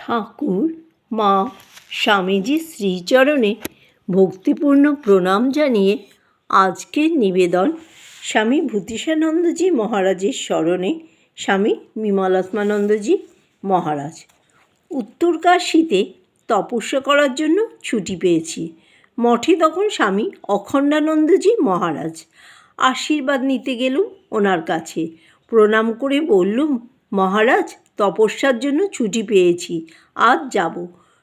ঠাকুর, মা স্বামীজির শ্রীচরণে ভক্তিপূর্ণ প্রণাম জানিয়ে আজকের নিবেদন স্বামী ভূতিষানন্দজি মহারাজের স্মরণে স্বামী বিমলাত্মানন্দজি মহারাজ। উত্তরকাশীতে তপস্যা করার জন্য ছুটি পেয়েছি। মঠে তখন স্বামী অখণ্ডানন্দজি মহারাজ। আশীর্বাদ নিতে গেলুম ওনার কাছে। প্রণাম করে বললুম, মহারাজ তপস্যার জন্য ছুটি পেয়েছি। আজ যাব।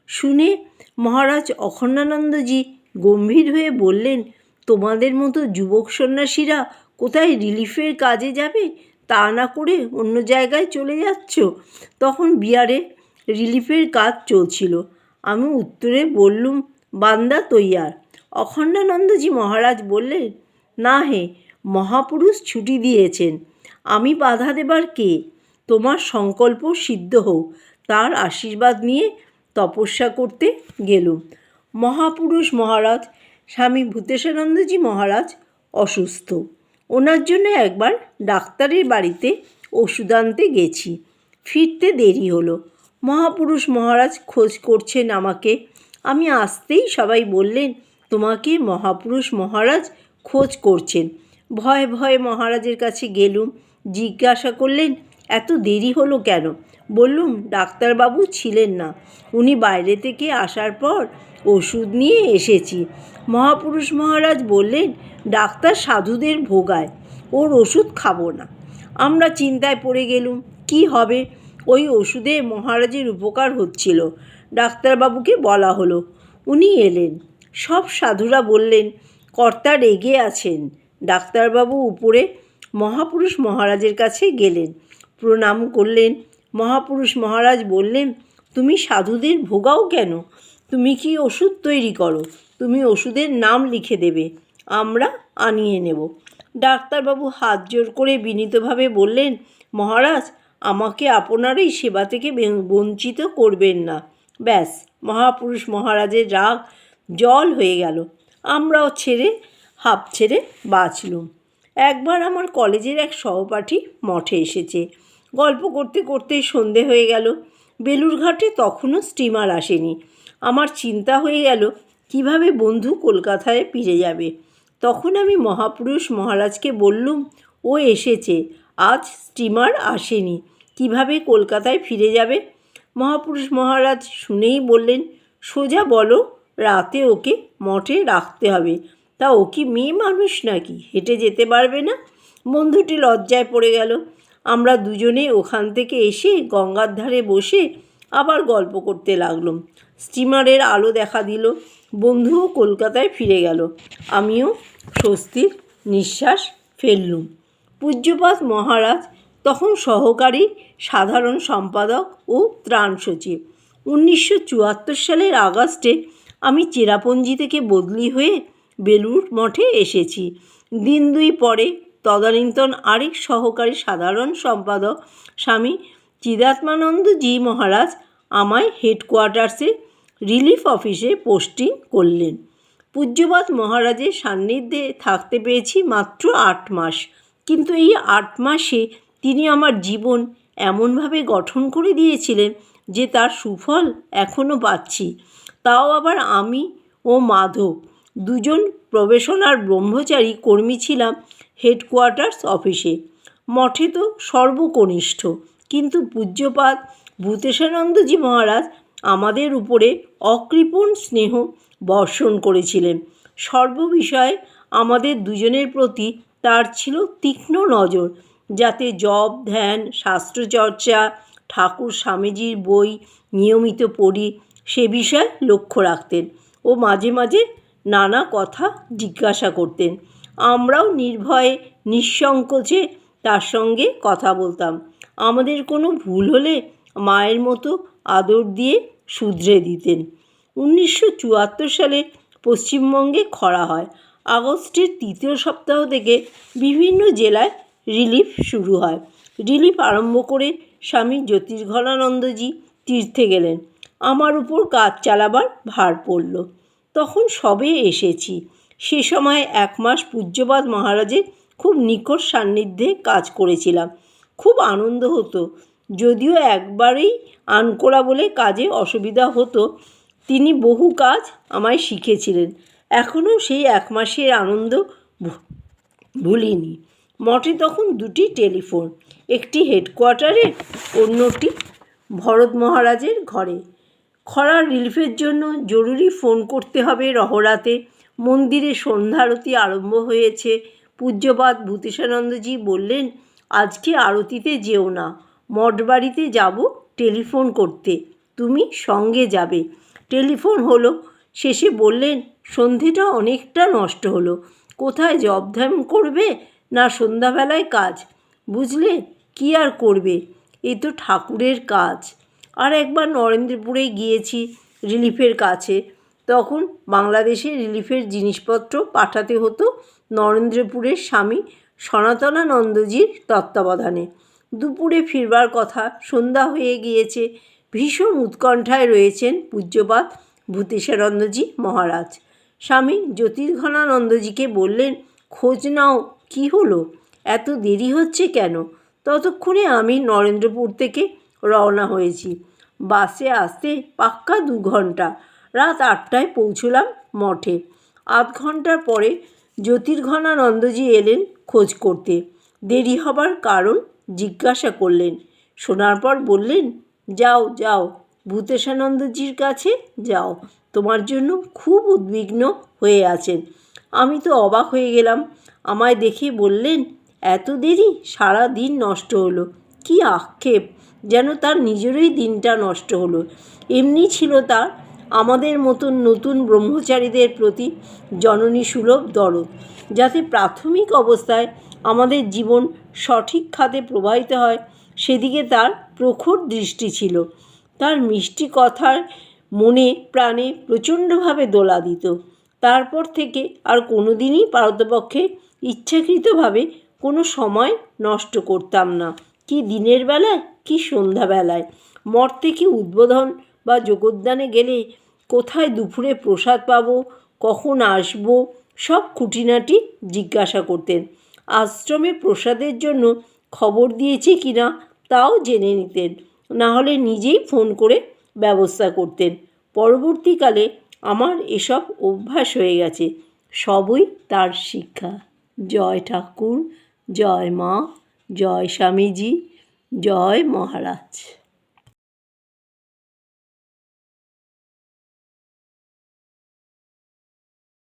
শুনে মহারাজ অখণ্ডানন্দজি গম্ভীর হয়ে বললেন, তোমাদের মতো যুবক সন্ন্যাসীরা কোথায় রিলিফের কাজে যাবে? তা না করে অন্য জায়গায় চলে যাচ্ছ? তখন বিয়ারে রিলিফের কাজ চলছিল। আমি উত্তরে বললুম, বান্দা তৈয়ার। অখণ্ডানন্দজি মহারাজ বললেন, না হে, মহাপুরুষ ছুটি দিয়েছেন। আমি বাধা দেবার কে? তোমার সংকল্প সিদ্ধ হোক তার আশীর্বাদ নিয়ে তপস্যা করতে গেলুম। মহাপুরুষ মহারাজ, স্বামী ভূতেশানন্দজি মহারাজ অসুস্থ। ওনার জন্য একবার ডাক্তারের বাড়িতে ওষুধ আনতে গেছি। ফিরতে দেরি হলো। মহাপুরুষ মহারাজ খোঁজ করছেন আমাকে। আমি আসতেই সবাই বললেন, তোমাকে মহাপুরুষ মহারাজ খোঁজ করছেন। ভয়ে ভয়ে মহারাজের কাছে গেলুম। জিজ্ঞাসা করলেন এত দেরি হলো কেন? বললুম, ডাক্তারবাবু ছিলেন না। উনি বাইরে থেকে আসার পর ওষুধ নিয়ে এসেছি। মহাপুরুষ মহারাজ বললেন, ডাক্তার সাধুদের ভোগায়, ওর ওষুধ খাব না। আমরা চিন্তায় পড়ে গেলুম, কি হবে? ওই ওষুধে মহারাজের উপকার হচ্ছিল, ডাক্তারবাবুকে বলা হলো। উনি এলেন। সব সাধুরা বললেন, কর্তা রেগে আছেন। ডাক্তারবাবু উপরে মহাপুরুষ মহারাজের কাছে গেলেন। প্রণাম করলেন। মহাপুরুষ মহারাজ বললেন, তুমি সাধুদের ভোগাও কেন? তুমি কি ওষুধ তৈরি করো? তুমি ওষুধের নাম লিখে দেবে। আমরা আনিয়ে নেব। ডাক্তারবাবু হাত জোর করে বিনীতভাবে বললেন, মহারাজ, আমাকে আপনার এই সেবা থেকে বঞ্চিত করবেন না। ব্যাস, মহাপুরুষ মহারাজের রাগ জল হয়ে গেল। আমরাও ছেড়ে হাফ ছেড়ে বাঁচলুম। একবার আমার কলেজের এক সহপাঠী মঠে এসেছে। গল্প করতে করতেই সন্ধে হয়ে গেল। বেলুরঘাটে তখনও স্টিমার আসেনি। আমার চিন্তা হয়ে গেল, কীভাবে বন্ধু কলকাতায় ফিরে যাবে? তখন আমি মহাপুরুষ মহারাজকে বললুম, ও এসেছে, আজ স্টিমার আসেনি। কীভাবে কলকাতায় ফিরে যাবে? মহাপুরুষ মহারাজ শুনেই বললেন, সোজা বলো, রাতে ওকে মঠে রাখতে হবে। তা ও কি মেয়ে মানুষ নাকি? হেঁটে যেতে পারবে না? বন্ধুটি লজ্জায় পড়ে গেল। আমরা দুজনে ওখান থেকে এসে গঙ্গার ধারে বসে আবার গল্প করতে লাগলাম স্টিমারের আলো দেখা দিল। বন্ধুও কলকাতায় ফিরে গেল। আমিও স্বস্তির নিঃশ্বাস ফেললুম। পূজ্যপাত মহারাজ তখন সহকারী সাধারণ সম্পাদক ও ত্রাণ সচিব। উনিশশো চুয়াত্তর সালের আগস্টে আমি চেরাপুঞ্জি থেকে বদলি হয়ে বেলুর মঠে এসেছি। দিন দুই পরে তদানীন্তন আরেক সহকারী সাধারণ সম্পাদক স্বামী চিদাত্মানন্দ জি মহারাজ আমায় হেডকোয়ার্টার্সে রিলিফ অফিসে পোস্টিং করলেন। পূজ্যপাত মহারাজের সান্নিধ্যে থাকতে পেয়েছি মাত্র আট মাস। কিন্তু এই আট মাসে তিনি আমার জীবন এমনভাবে গঠন করে দিয়েছিলেন যে তার সুফল এখনও পাচ্ছি। তাও আবার আমি ও মাধব দুজন প্রবেশনার ব্রহ্মচারী কর্মী ছিলাম হেডকোয়ার্টার্স অফিসে মঠে তো সর্বকনিষ্ঠ, কিন্তু পূজ্যপাত ভূতেশানন্দজি মহারাজ আমাদের উপরে অকৃপণ স্নেহ বর্ষণ করেছিলেন। সর্ববিষয়ে আমাদের দুজনের প্রতি তার ছিল তীক্ষ্ণ নজর, যাতে জপ, ধ্যান, শাস্ত্রচর্চা, ঠাকুর স্বামীজির বই নিয়মিত পড়ি সে বিষয়ে লক্ষ্য রাখতেন ও মাঝে মাঝে নানা কথা জিজ্ঞাসা করতেন। আমরাও নির্ভয়ে নিঃসংকোচে তার সঙ্গে কথা বলতাম। আমাদের কোনো ভুল হলে মায়ের মতো আদর দিয়ে শুধরে দিতেন। উনিশশো চুয়াত্তর সালে পশ্চিমবঙ্গে খরা হয়। আগস্টের তৃতীয় সপ্তাহ থেকে বিভিন্ন জেলায় রিলিফ শুরু হয়। রিলিফ আরম্ভ করে স্বামী জ্যোতির্ঘনানন্দজি তীর্থে গেলেন। আমার উপর কাজ চালাবার ভার পড়ল। তখন সবে এসেছি। সে সময় এক মাস পূজ্যপাদ মহারাজের খুব নিকট সান্নিধ্যে কাজ করেছিলাম। খুব আনন্দ হতো। যদিও একবারেই আনকোড়া বলে কাজে অসুবিধা হতো, তিনি বহু কাজ আমায় শিখেছিলেন। এখনও সেই এক মাসের আনন্দ ভুলিনি। মঠে তখন দুটি টেলিফোন, একটি হেডকোয়ার্টারে অন্যটি ভরত মহারাজের ঘরে। খরার রিলিফের জন্য জরুরি ফোন করতে হবে রহরাতে। মন্দিরে সন্ধ্যারতি আরম্ভ হয়েছে। পূজ্যপাত ভূতেশানন্দজি বললেন, আজকে আরতিতে যেও না, মঠবাড়িতে যাব টেলিফোন করতে। তুমি সঙ্গে যাবে। টেলিফোন হলো। শেষে বললেন, সন্ধেটা অনেকটা নষ্ট হলো। কোথায় জব ধ্যান করবে না সন্ধ্যাবেলায় কাজ? বুঝলে, কি আর করবে? এ তো ঠাকুরের কাজ। আর একবার নরেন্দ্রপুরে গিয়েছি রিলিফের কাছে। তখন বাংলাদেশে রিলিফের জিনিসপত্র পাঠাতে হতো নরেন্দ্রপুরের স্বামী সনাতনানন্দজির তত্ত্বাবধানে। দুপুরে ফিরবার কথা সন্ধ্যা হয়ে গিয়েছে। ভীষণ উৎকণ্ঠায় রয়েছেন পূজ্যপাত ভূতেশানন্দজি মহারাজ। স্বামী জ্যোতির্ঘনানন্দজিকে বললেন, খোঁজ নাও, কি হলো? এত দেরি হচ্ছে কেন? ততক্ষণে আমি নরেন্দ্রপুর থেকে রওনা হয়েছি। বাসে আসতে পাক্কা দু ঘণ্টা রাত আটটায় পৌঁছলাম মঠে। আধ ঘণ্টার পরে জ্যোতির্ঘনানন্দজি এলেন খোঁজ করতে। দেরি হবার কারণ জিজ্ঞাসা করলেন। শোনার পর বললেন, যাও যাও। ভূতেশানন্দজির কাছে যাও। তোমার জন্য খুব উদ্বিগ্ন হয়ে আছেন। আমি তো অবাক হয়ে গেলাম। আমায় দেখে বললেন, এত দেরি? সারা দিন নষ্ট হলো। কি আক্ষেপ যেন তার নিজেরই দিনটা নষ্ট হলো। এমনি ছিল তার আমাদের মতন নতুন ব্রহ্মচারীদের প্রতি জননী সুলভ দরদ, যাতে প্রাথমিক অবস্থায় আমাদের জীবন সঠিক খাতে প্রবাহিত হয়, সেদিকে তার প্রখর দৃষ্টি ছিল। তার মিষ্টি কথার মনে প্রাণে প্রচণ্ডভাবে দোলা দিত তারপর থেকে আর কোনো দিনই পারতপক্ষে ইচ্ছাকৃতভাবে কোনো সময় নষ্ট করতাম না। কি দিনের বেলায় কি সন্ধ্যাবেলায়? মঠ থেকে উদ্বোধন বা যোগদানে গেলে কোথায় দুপুরে প্রসাদ পাবো, কখন আসব, সব খুঁটিনাটি জিজ্ঞাসা করতেন। আশ্রমে প্রসাদের জন্য খবর দিয়েছে কি না, তাও জেনে নিতেন। না হলে নিজেই ফোন করে ব্যবস্থা করতেন। পরবর্তীকালে আমার এসব অভ্যাস হয়ে গেছে। সবই তার শিক্ষা। জয় ঠাকুর, জয় মা। জয় স্বামীজি জয় মহারাজ।